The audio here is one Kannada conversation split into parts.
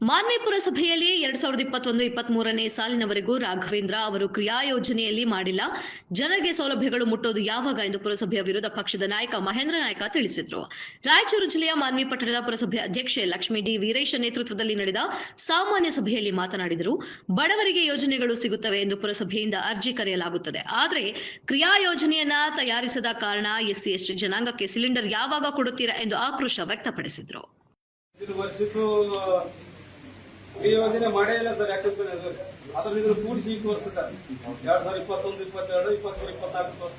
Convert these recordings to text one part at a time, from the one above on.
ಮಾನ್ವಿ ಪುರಸಭೆಯಲ್ಲಿ ಎರಡ್ ಸಾವಿರದ ಇಪ್ಪತ್ತೊಂದು, ಇಪ್ಪತ್ಮೂರನೇ ಸಾಲಿನವರೆಗೂ ರಾಘವೇಂದ್ರ ಅವರು ಕ್ರಿಯಾ ಯೋಜನೆಯಲ್ಲಿ ಮಾಡಿಲ್ಲ. ಜನರಿಗೆ ಸೌಲಭ್ಯಗಳು ಮುಟ್ಟೋದು ಯಾವಾಗ ಎಂದು ಪುರಸಭೆಯ ವಿರೋಧ ಪಕ್ಷದ ನಾಯಕ ಮಹೇಂದ್ರ ನಾಯಕ ತಿಳಿಸಿದರು. ರಾಯಚೂರು ಜಿಲ್ಲೆಯ ಮಾನ್ವಿ ಪಟ್ಟಣದ ಪುರಸಭೆ ಅಧ್ಯಕ್ಷೆ ಲಕ್ಷ್ಮೀ ಡಿ ವೀರೇಶ ನೇತೃತ್ವದಲ್ಲಿ ನಡೆದ ಸಾಮಾನ್ಯ ಸಭೆಯಲ್ಲಿ ಮಾತನಾಡಿದರು. ಬಡವರಿಗೆ ಯೋಜನೆಗಳು ಸಿಗುತ್ತವೆ ಎಂದು ಪುರಸಭೆಯಿಂದ ಅರ್ಜಿ ಕರೆಯಲಾಗುತ್ತದೆ. ಆದರೆ ಕ್ರಿಯಾ ಯೋಜನೆಯನ್ನ ತಯಾರಿಸದ ಕಾರಣ ಎಸ್ಸಿ ಎಸ್ಟಿ ಜನಾಂಗಕ್ಕೆ ಸಿಲಿಂಡರ್ ಯಾವಾಗ ಕೊಡುತ್ತೀರಾ ಎಂದು ಆಕ್ರೋಶ ವ್ಯಕ್ತಪಡಿಸಿದರು. ಈ ಯೋಜನೆ ಮಾಡೇ ಇಲ್ಲ ಸರ್ ಆಕ್ಷನ್ ಅದ್ರ ಇದ್ರ ಕೂಡಿಸಿ ಈ ವರ್ಷದ ಎರಡ್ ಸಾವಿರದ ಇಪ್ಪತ್ತೊಂದು, ಇಪ್ಪತ್ತೆರಡು ಇಪ್ಪತ್ಮೂರು ಇಪ್ಪತ್ನಾಲ್ಕು ವರ್ಷ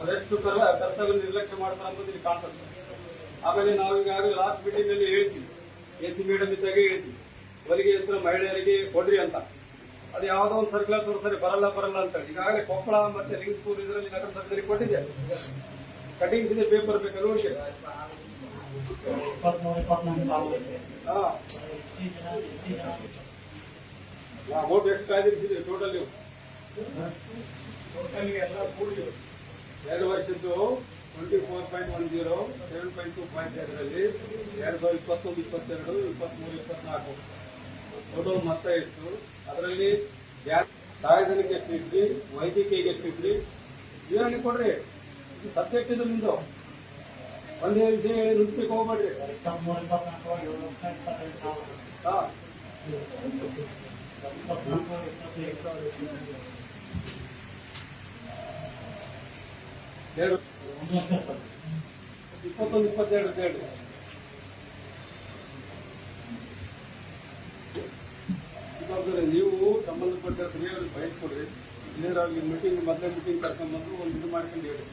ಅದೆಷ್ಟು ಸರ್ ಕರ್ತವ್ಯ ನಿರ್ಲಕ್ಷ್ಯ ಮಾಡ್ತಾರೆ ಅಂತ ಇಲ್ಲಿ ಕಾಣ್ತದೆ ಆಮೇಲೆ ನಾವು ಈಗಾಗಲೇ ಲಾಸ್ಟ್ ಮೀಟಿಂಗ್ನಲ್ಲಿ ಹೇಳ್ತೀವಿ. ಎ ಸಿ ಮೇಡಮ್ ಇದ್ದಾಗೆ ಹೇಳ್ತೀವಿ. ಹೊಲಿಗೆ ಯಂತ್ರ ಮಹಿಳೆಯರಿಗೆ ಕೊಡ್ರಿ ಅಂತ. ಅದು ಯಾವುದೋ ಒಂದು ಸರ್ಕ್ಯುಲರ್ ತೋರಿಸ್ತಾರೆ, ಬರಲ್ಲ ಬರಲ್ಲ ಅಂತ ಈಗಾಗಲೇ ಕೊಪ್ಪಳ ಮತ್ತೆ ಲಿಂಗ್ಸ್ಪೂರ್ ಇದರಲ್ಲಿ ನಗರ ಸಭೆಯಲ್ಲಿ ಕೊಟ್ಟಿದೆ. ಕಟಿಂಗ್ಸ್ ಇದೆ ಪೇಪರ್ ಬೇಕಾದ್ರೆ ನೋಡಿ ಇಪ್ಪತ್ಮೂರು ಇಪ್ಪತ್ನಾಲ್ಕು ಅಮೌಂಟ್ ಎಷ್ಟು ಕಾಯ್ದಿರಿಸಿದ್ರಿ ಟೋಟಲ್ ಎಲ್ಲ ಕೂಡಿ ಎರಡು ವರ್ಷದ್ದು twenty four point one zero. Seven point two point ಎರಡರಲ್ಲಿ ಎರಡು ಸಾವಿರದ ಇಪ್ಪತ್ತೊಂದು ಇಪ್ಪತ್ತೆರಡು ಇಪ್ಪತ್ಮೂರು ಇಪ್ಪತ್ನಾಲ್ಕು ಟೋಟಲ್ ಮೊತ್ತ ಎಷ್ಟು ಅದರಲ್ಲಿ ಸಾರ್ವಜನಿಕ ಎಷ್ಟು ಇದ್ರಿ ವೈದ್ಯಕೀಯ ಎಷ್ಟು ಇದ್ರಿ ಕೊಡ್ರಿ. ಇದು ಸಬ್ಜೆಕ್ಟ್ ಇದು ನಿಮ್ದು. ಒಂದೇ ವಿಷಯ ಹೇಳಿ ನುಗ್ಸಕ್ಕೆ ಹೋಗ್ಬೇಡ್ರಿ. ಇಪ್ಪತ್ನಾಲ್ಕು ಇಪ್ಪತ್ತೈದು, ಇಪ್ಪತ್ತೆರಡು ಹೇಳಿ ನೀವು ಸಂಬಂಧಪಟ್ಟ ಸ್ತ್ರೀಯರಿಗೆ ಬಯಸ್ಕೊಡ್ರಿ. ಇಲ್ಲರಾಗಿ ಮೀಟಿಂಗ್ ಮೊದಲೇ ಮೀಟಿಂಗ್ ಕರ್ಕೊಂಡ್ಬಂದು ಒಂದು ಇದು ಮಾಡ್ಕೊಂಡು ಹೇಳಿ.